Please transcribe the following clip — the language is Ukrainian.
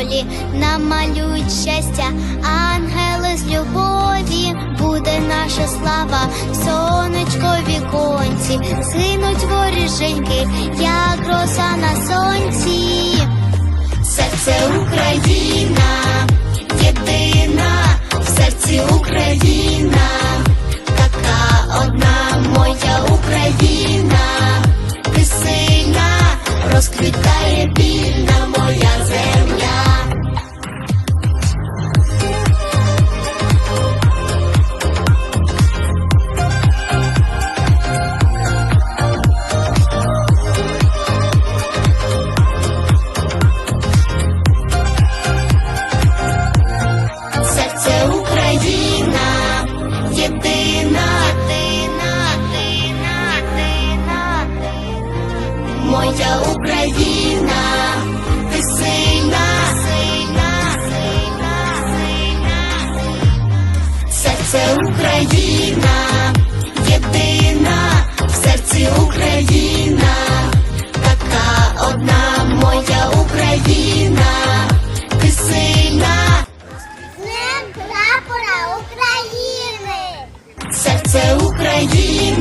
в полі, намалюють щастя, ангели з любові, буде наша слава, сонечко віконці, згинуть воріженьки, як роса на сонці. Серце Україна, єдина, в серці Україна, така одна моя Україна, ти сильна, розквітає вільна моя Україна, ти сильна, сильна, сильна, сильна. Серце Україна, єдина, в серці Україна, така одна моя Україна, ти сильна. Днем прапора України! Серце Україна,